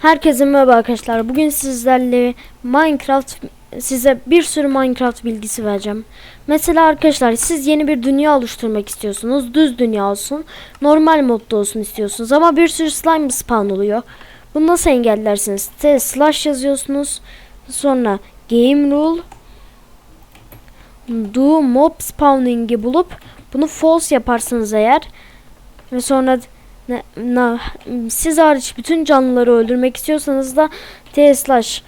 Herkese merhaba arkadaşlar. Bugün sizlerle Minecraft size bir sürü Minecraft bilgisi vereceğim. Mesela arkadaşlar siz yeni bir dünya oluşturmak istiyorsunuz. Düz dünya olsun. Normal modda olsun istiyorsunuz ama bir sürü slime spawn oluyor. Bunu nasıl engellersiniz? T slash yazıyorsunuz. Sonra game rule do mob spawning'i bulup bunu false yaparsınız eğer ve sonra ne, na, siz hariç bütün canlıları öldürmek istiyorsanız da t slash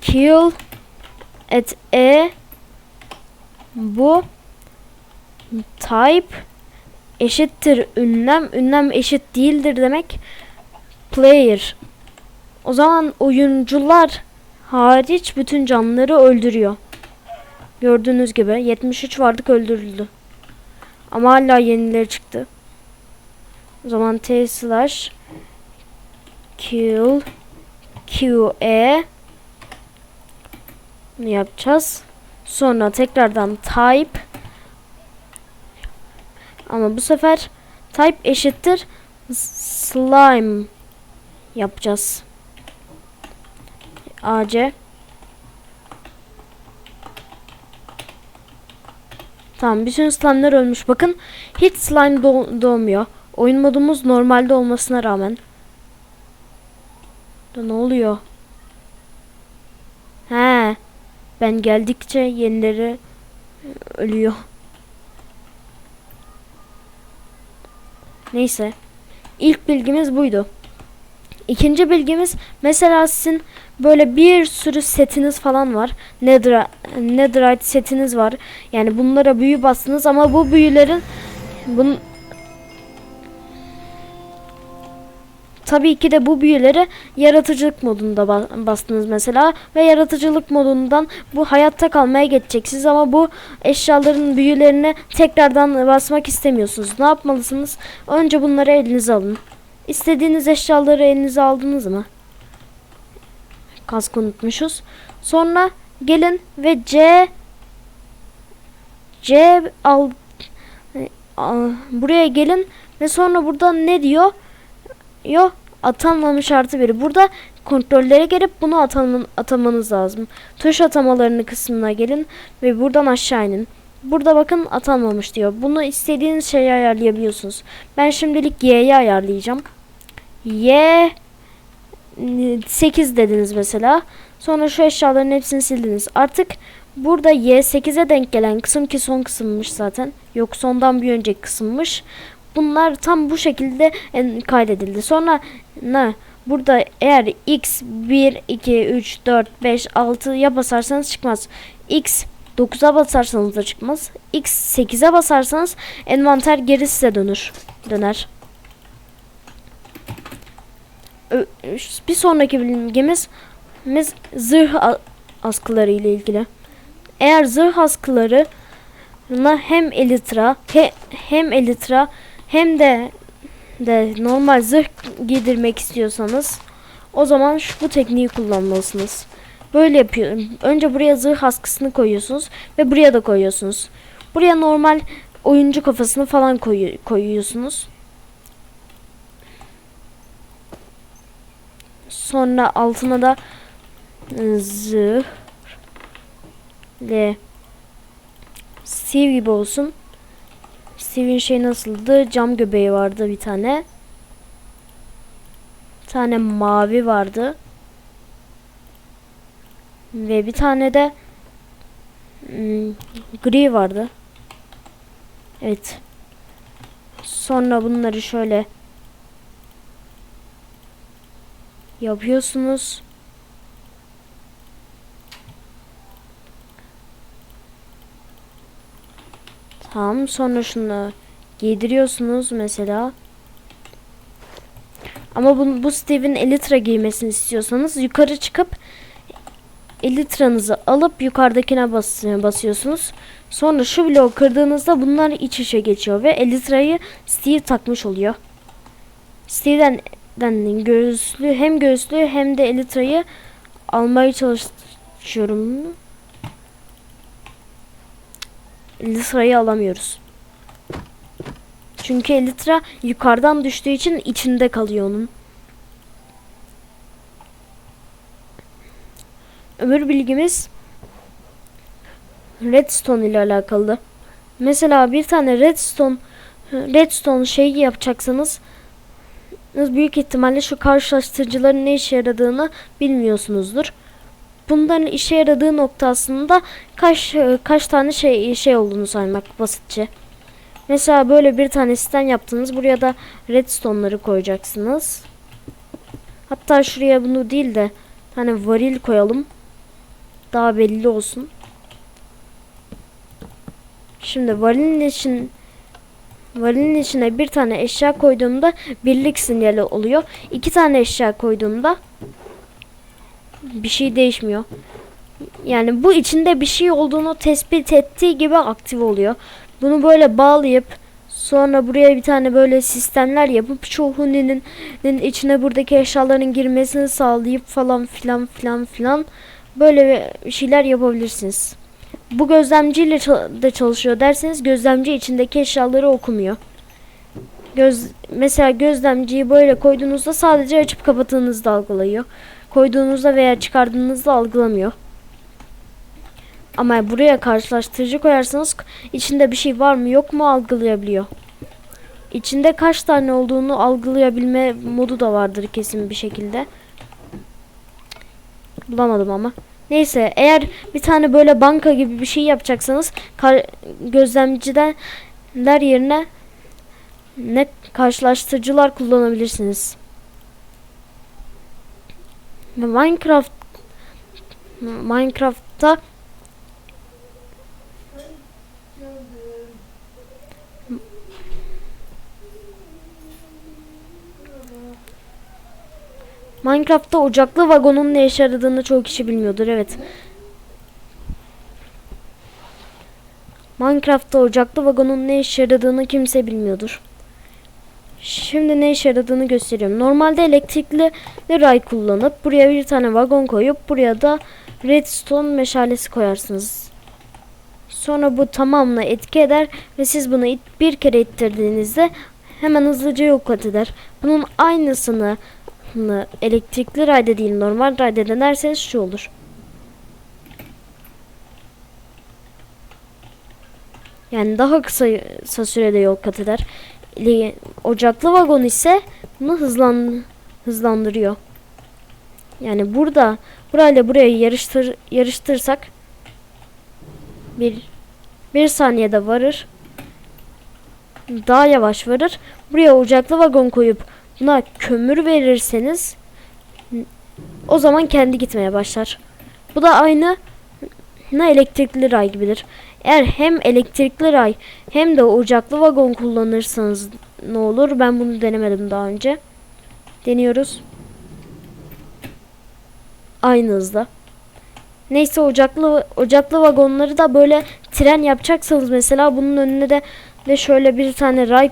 kill at e bu type eşittir ünlem ünlem eşit değildir demek player. O zaman oyuncular hariç bütün canlıları öldürüyor. Gördüğünüz gibi 73 vardık öldürüldü. Ama hala yenileri çıktı o zaman t slash kill qe bunu yapacağız. Sonra tekrardan type ama bu sefer type eşittir slime yapacağız. AC Tamam bütün slime'lar ölmüş. Bakın hiç slime doğ- doğmuyor. Oyun modumuz normalde olmasına rağmen. Da ne oluyor? He. Ben geldikçe yenileri ölüyor. Neyse. İlk bilgimiz buydu. İkinci bilgimiz mesela sizin böyle bir sürü setiniz falan var. Nether, Netherite setiniz var. Yani bunlara büyü bastınız ama bu büyülerin bunun Tabii ki de bu büyüleri yaratıcılık modunda ba- bastınız mesela ve yaratıcılık modundan bu hayatta kalmaya geçeceksiniz ama bu eşyaların büyülerini tekrardan basmak istemiyorsunuz. Ne yapmalısınız? Önce bunları elinize alın. İstediğiniz eşyaları elinize aldınız mı? Kask unutmuşuz. Sonra gelin ve C C al e, buraya gelin ve sonra burada ne diyor? Yok atanmamış artı biri. Burada kontrollere gelip bunu ataman, atamanız lazım. Tuş atamalarını kısmına gelin ve buradan aşağı inin. Burada bakın atanmamış diyor. Bunu istediğiniz şeyi ayarlayabiliyorsunuz. Ben şimdilik Y'yi ayarlayacağım. Y 8 dediniz mesela. Sonra şu eşyaların hepsini sildiniz. Artık burada Y8'e denk gelen kısım ki son kısımmış zaten. Yok sondan bir önceki kısımmış. Bunlar tam bu şekilde en- kaydedildi. Sonra ne? Burada eğer x 1, 2, 3, 4, 5, 6 ya basarsanız çıkmaz. x 9'a basarsanız da çıkmaz. x 8'e basarsanız envanter geri size dönür. Döner. Bir sonraki bilgimiz biz zırh askıları ile ilgili. Eğer zırh askıları hem elitra he, hem elitra hem de de normal zırh giydirmek istiyorsanız o zaman şu bu tekniği kullanmalısınız. Böyle yapıyorum. Önce buraya zırh askısını koyuyorsunuz ve buraya da koyuyorsunuz. Buraya normal oyuncu kafasını falan koyu- koyuyorsunuz. Sonra altına da e, zırh ve Steve gibi olsun. Steve'in şey nasıldı? Cam göbeği vardı bir tane. Bir tane mavi vardı. Ve bir tane de hmm, gri vardı. Evet. Sonra bunları şöyle yapıyorsunuz. Tamam sonra şunu giydiriyorsunuz mesela. Ama bu, bu Steve'in Elytra giymesini istiyorsanız yukarı çıkıp Elytra'nızı alıp yukarıdakine bas, basıyorsunuz. Sonra şu bloğu kırdığınızda bunlar iç içe geçiyor ve Elytra'yı Steve takmış oluyor. Steve'den den göğüslü hem göğüslü hem de Elytra'yı almaya çalışıyorum litrayı alamıyoruz. Çünkü elitra yukarıdan düştüğü için içinde kalıyor onun. Ömür bilgimiz redstone ile alakalı. Mesela bir tane redstone redstone şeyi yapacaksanız büyük ihtimalle şu karşılaştırıcıların ne işe yaradığını bilmiyorsunuzdur. Bunların işe yaradığı nokta aslında kaç kaç tane şey şey olduğunu saymak basitçe. Mesela böyle bir tane sistem yaptınız. Buraya da redstone'ları koyacaksınız. Hatta şuraya bunu değil de hani varil koyalım. Daha belli olsun. Şimdi varilin için varilin içine bir tane eşya koyduğumda birlik sinyali oluyor. İki tane eşya koyduğumda bir şey değişmiyor. Yani bu içinde bir şey olduğunu tespit ettiği gibi aktif oluyor. Bunu böyle bağlayıp sonra buraya bir tane böyle sistemler yapıp çoğunun içine buradaki eşyaların girmesini sağlayıp falan filan filan filan böyle şeyler yapabilirsiniz. Bu gözlemciyle de çalışıyor derseniz gözlemci içindeki eşyaları okumuyor. Göz mesela gözlemciyi böyle koyduğunuzda sadece açıp kapattığınızda algılıyor. Koyduğunuzda veya çıkardığınızda algılamıyor. Ama buraya karşılaştırıcı koyarsanız içinde bir şey var mı yok mu algılayabiliyor. İçinde kaç tane olduğunu algılayabilme modu da vardır kesin bir şekilde. Bulamadım ama. Neyse eğer bir tane böyle banka gibi bir şey yapacaksanız gözlemciler yerine ne karşılaştırıcılar kullanabilirsiniz. Minecraft Minecraft'ta Minecraft'ta ocaklı vagonun ne işe yaradığını çoğu kişi bilmiyordur evet. Minecraft'ta ocaklı vagonun ne işe yaradığını kimse bilmiyordur. Şimdi ne işe yaradığını gösteriyorum. Normalde elektrikli ray kullanıp buraya bir tane vagon koyup buraya da redstone meşalesi koyarsınız. Sonra bu tamamla etki eder ve siz bunu bir kere ittirdiğinizde hemen hızlıca yok eder. Bunun aynısını elektrikli rayda değil normal rayda denerseniz şu olur. Yani daha kısa, kısa sürede yol kat eder. Ocaklı vagon ise bunu hızlan, hızlandırıyor. Yani burada burayla buraya yarıştır, yarıştırsak bir bir saniyede varır. Daha yavaş varır. Buraya ocaklı vagon koyup buna kömür verirseniz o zaman kendi gitmeye başlar. Bu da aynı ne elektrikli ray gibidir. Eğer hem elektrikli ray hem de ocaklı vagon kullanırsanız ne olur? Ben bunu denemedim daha önce. Deniyoruz. Aynı hızda. Neyse ocaklı ocaklı vagonları da böyle tren yapacaksanız mesela bunun önüne de de şöyle bir tane ray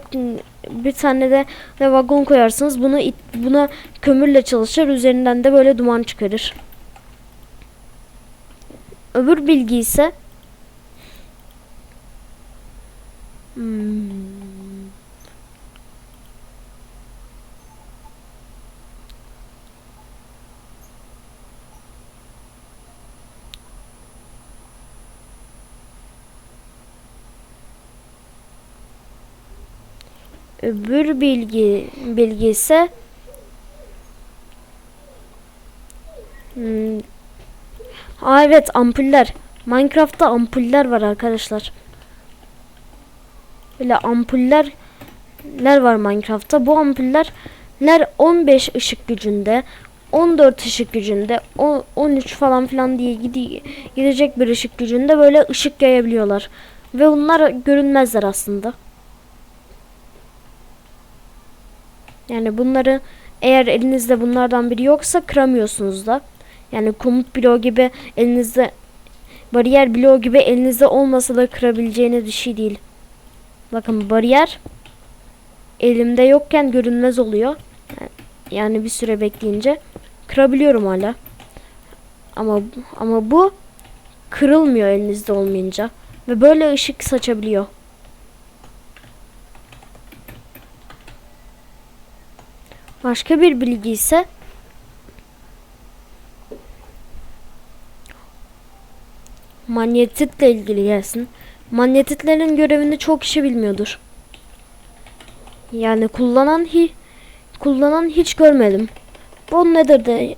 bir tane de, de vagon koyarsınız. Bunu it, buna kömürle çalışır. Üzerinden de böyle duman çıkarır. Öbür bilgi ise hmm. Öbür bilgi bilgi ise hmm. Aa evet ampuller. Minecraft'ta ampuller var arkadaşlar. Böyle ampuller var Minecraft'ta. Bu ampuller 15 ışık gücünde, 14 ışık gücünde, 13 falan filan diye gidecek bir ışık gücünde böyle ışık yayabiliyorlar. Ve bunlar görünmezler aslında. Yani bunları eğer elinizde bunlardan biri yoksa kıramıyorsunuz da. Yani komut bloğu gibi elinizde bariyer bloğu gibi elinizde olmasa da kırabileceğiniz bir şey değil. Bakın bariyer elimde yokken görünmez oluyor. Yani bir süre bekleyince kırabiliyorum hala. Ama ama bu kırılmıyor elinizde olmayınca ve böyle ışık saçabiliyor. Başka bir bilgi ise manyetitle ilgili gelsin. Manyetitlerin görevini çok kişi bilmiyordur. Yani kullanan hi kullanan hiç görmedim. Bu nedir de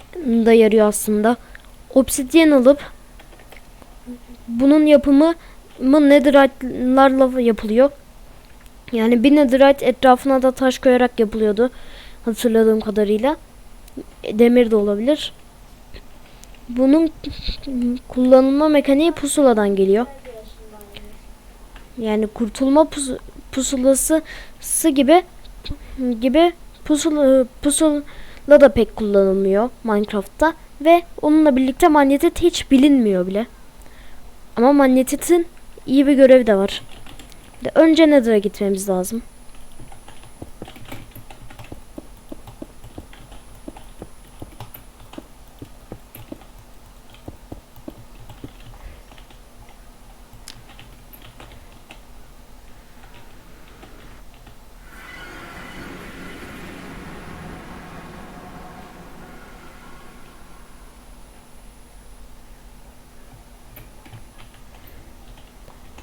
da yarıyor aslında. Obsidyen alıp bunun yapımı mı netherite'larla yapılıyor. Yani bir netherite etrafına da taş koyarak yapılıyordu. Hatırladığım kadarıyla. Demir de olabilir. Bunun kullanılma mekaniği pusuladan geliyor. Yani kurtulma pus pusulası gibi gibi pusula, pusula da pek kullanılmıyor Minecraft'ta ve onunla birlikte manyetit hiç bilinmiyor bile. Ama manyetitin iyi bir görevi de var. Önce Nether'a gitmemiz lazım.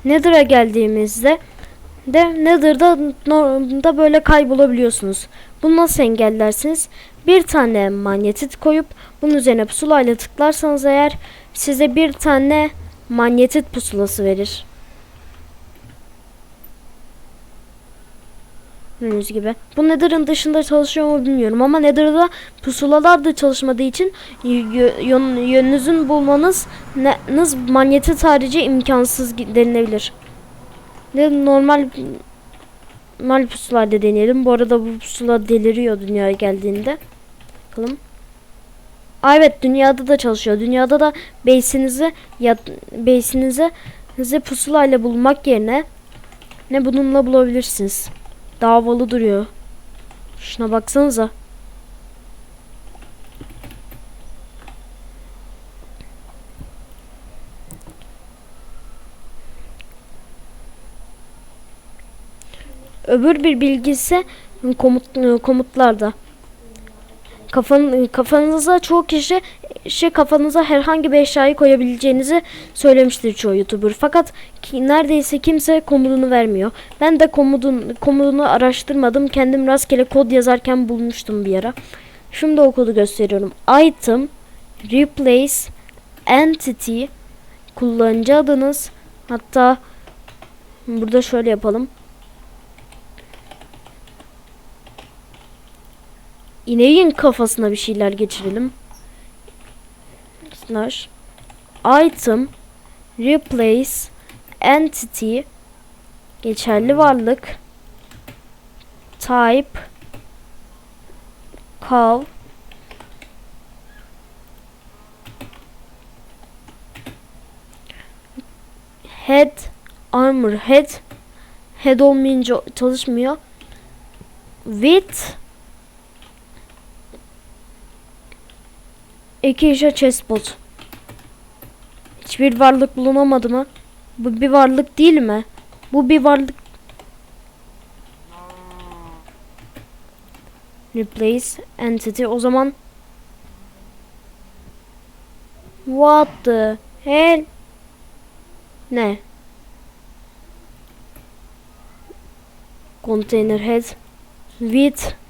Nether'a geldiğimizde de Nether'da da böyle kaybolabiliyorsunuz. Bunu nasıl engellersiniz? Bir tane manyetit koyup bunun üzerine pusulayla tıklarsanız eğer size bir tane manyetit pusulası verir. Gördüğünüz gibi. Bu Nether'ın dışında çalışıyor mu bilmiyorum ama Nether'da pusulalar da çalışmadığı için yön, yönünüzün bulmanız ne, manyetit harici imkansız denilebilir. De normal normal pusularda deneyelim. Bu arada bu pusula deliriyor dünyaya geldiğinde. Bakalım. Aa, evet dünyada da çalışıyor. Dünyada da base'inizi ya base'inizi size pusulayla bulmak yerine ne bununla bulabilirsiniz. Daha havalı duruyor. Şuna baksanıza. Öbür bir bilgi komut, komutlarda. Kafan, kafanıza çoğu kişi şey kafanıza herhangi bir eşyayı koyabileceğinizi söylemiştir çoğu YouTuber. Fakat ki, neredeyse kimse komutunu vermiyor. Ben de komutun, komutunu araştırmadım. Kendim rastgele kod yazarken bulmuştum bir ara. Şimdi o kodu gösteriyorum. Item replace entity kullanıcı adınız hatta burada şöyle yapalım. İneğin kafasına bir şeyler geçirelim. Slash item replace entity geçerli varlık type cow head armor head head olmayınca çalışmıyor with Acacia chestbot. Hiçbir varlık bulunamadı mı? Bu bir varlık değil mi? Bu bir varlık. Replace entity. O zaman What the hell? Ne? Container head with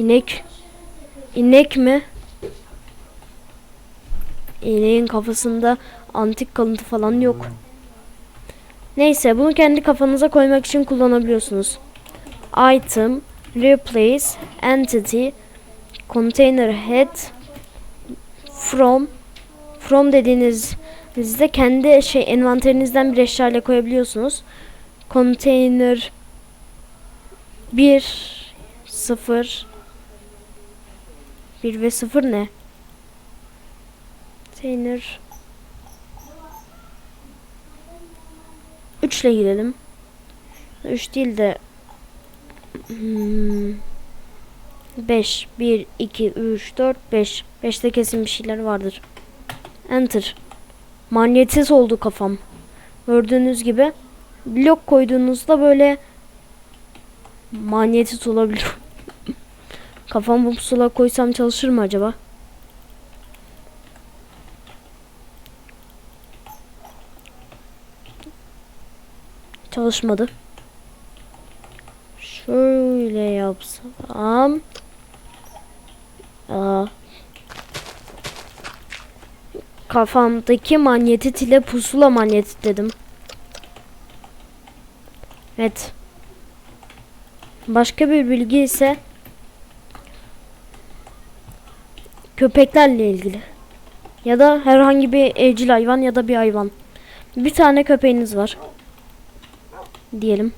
İnek. İnek mi? İneğin kafasında antik kalıntı falan yok. Neyse bunu kendi kafanıza koymak için kullanabiliyorsunuz. Item, replace, entity, container head, from, from dediğiniz sizde kendi şey envanterinizden bir eşya ile koyabiliyorsunuz. Container 1 0 1 ve 0 ne? Container 3 ile girelim. 3 değil de 5 1 2 3 4 5 5'te kesin bir şeyler vardır. Enter. Manyetsiz oldu kafam. Gördüğünüz gibi blok koyduğunuzda böyle manyetsiz olabiliyor. Kafamı pusula koysam çalışır mı acaba? Çalışmadı. Şöyle yapsam. Aa. Kafamdaki manyetit ile pusula manyetit dedim. Evet. Başka bir bilgi ise köpeklerle ilgili. Ya da herhangi bir evcil hayvan ya da bir hayvan. Bir tane köpeğiniz var. Diyelim.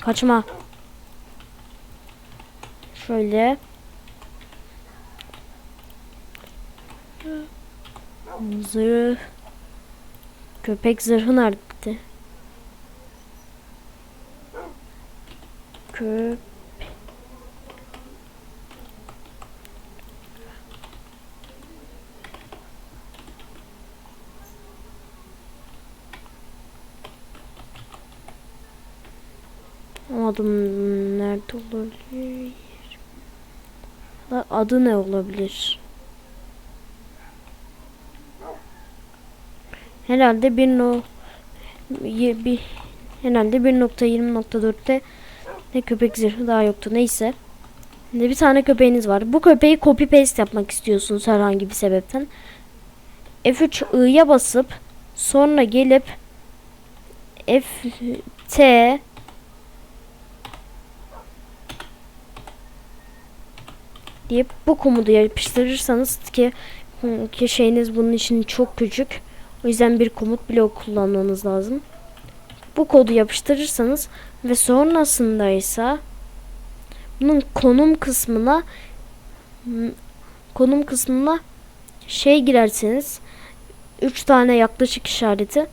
Kaçma. Şöyle. Zırh. Köpek zırhı nerede? Köp. Adım nerede olabilir? Adı ne olabilir? Herhalde bir no bir herhalde 1.20.4'te ne köpek zırhı daha yoktu neyse. Şimdi bir tane köpeğiniz var. Bu köpeği copy paste yapmak istiyorsunuz herhangi bir sebepten. F3 I'ya basıp sonra gelip F T deyip bu komutu yapıştırırsanız ki, ki şeyiniz bunun için çok küçük. O yüzden bir komut blok kullanmanız lazım. Bu kodu yapıştırırsanız ve sonrasında ise bunun konum kısmına konum kısmına şey girerseniz 3 tane yaklaşık işareti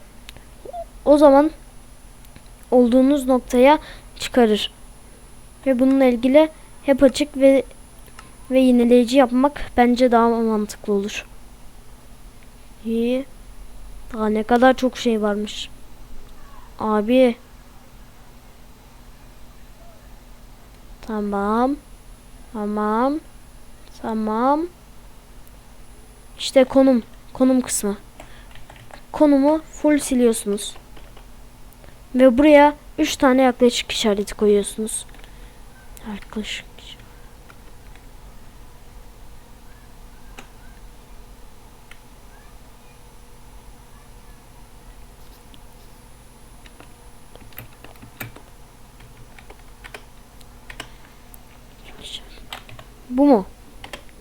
o zaman olduğunuz noktaya çıkarır. Ve bununla ilgili hep açık ve ve yineleyici yapmak bence daha mantıklı olur. İyi. Daha ne kadar çok şey varmış. Abi. Tamam. Tamam. Tamam. İşte konum. Konum kısmı. Konumu full siliyorsunuz. Ve buraya 3 tane yaklaşık işareti koyuyorsunuz. Yaklaşık Bu mu?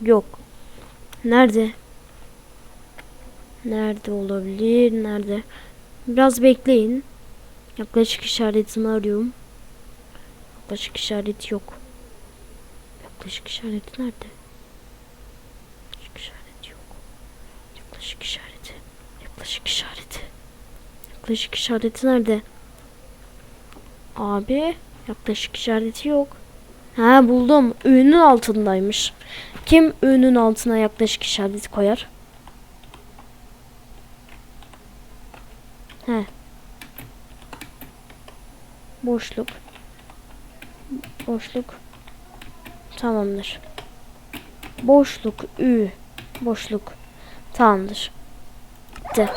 Yok. Nerede? Nerede olabilir? Nerede? Biraz bekleyin. Yaklaşık işaretimi arıyorum. Yaklaşık işareti yok. Yaklaşık işareti nerede? Yaklaşık işareti yok. Yaklaşık işareti. Yaklaşık işareti. Yaklaşık işareti nerede? Abi yaklaşık işareti yok. Ha buldum. Ünün altındaymış. Kim ünün altına yaklaşık işareti koyar? He. Boşluk. Boşluk. Tamamdır. Boşluk ü. Boşluk. Tamamdır. Bitti.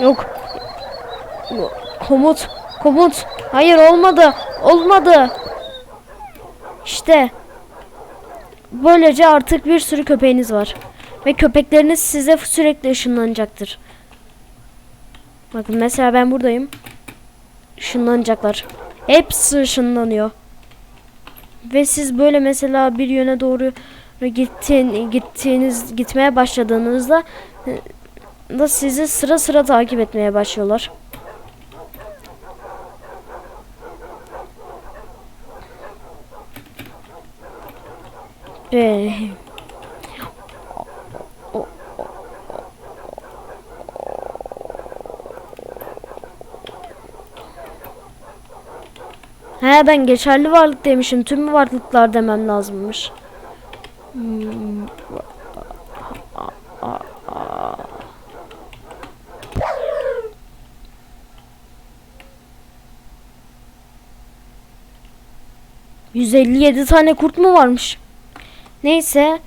Yok. Komut. Komut. Hayır olmadı. Olmadı. İşte. Böylece artık bir sürü köpeğiniz var. Ve köpekleriniz size sürekli ışınlanacaktır. Bakın mesela ben buradayım. Işınlanacaklar. Hepsi ışınlanıyor. Ve siz böyle mesela bir yöne doğru gittiğin, gittiğiniz gitmeye başladığınızda da sizi sıra sıra takip etmeye başlıyorlar. Böyle. He ben geçerli varlık demişim. Tüm varlıklar demem lazımmış. Hmm. ...157 tane kurt mu varmış? Neyse.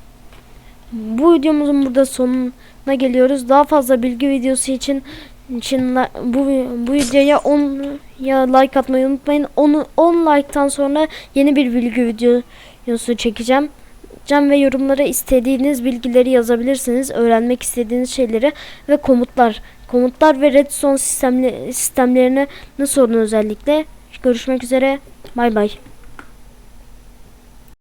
Bu videomuzun burada sonuna geliyoruz. Daha fazla bilgi videosu için için bu bu videoya 10 ya like atmayı unutmayın. 10 10 like'tan sonra yeni bir bilgi videosu çekeceğim. Can ve yorumlara istediğiniz bilgileri yazabilirsiniz. Öğrenmek istediğiniz şeyleri ve komutlar. Komutlar ve redstone sistemli, sistemlerine ne sorun özellikle. Görüşmek üzere. Bay bay.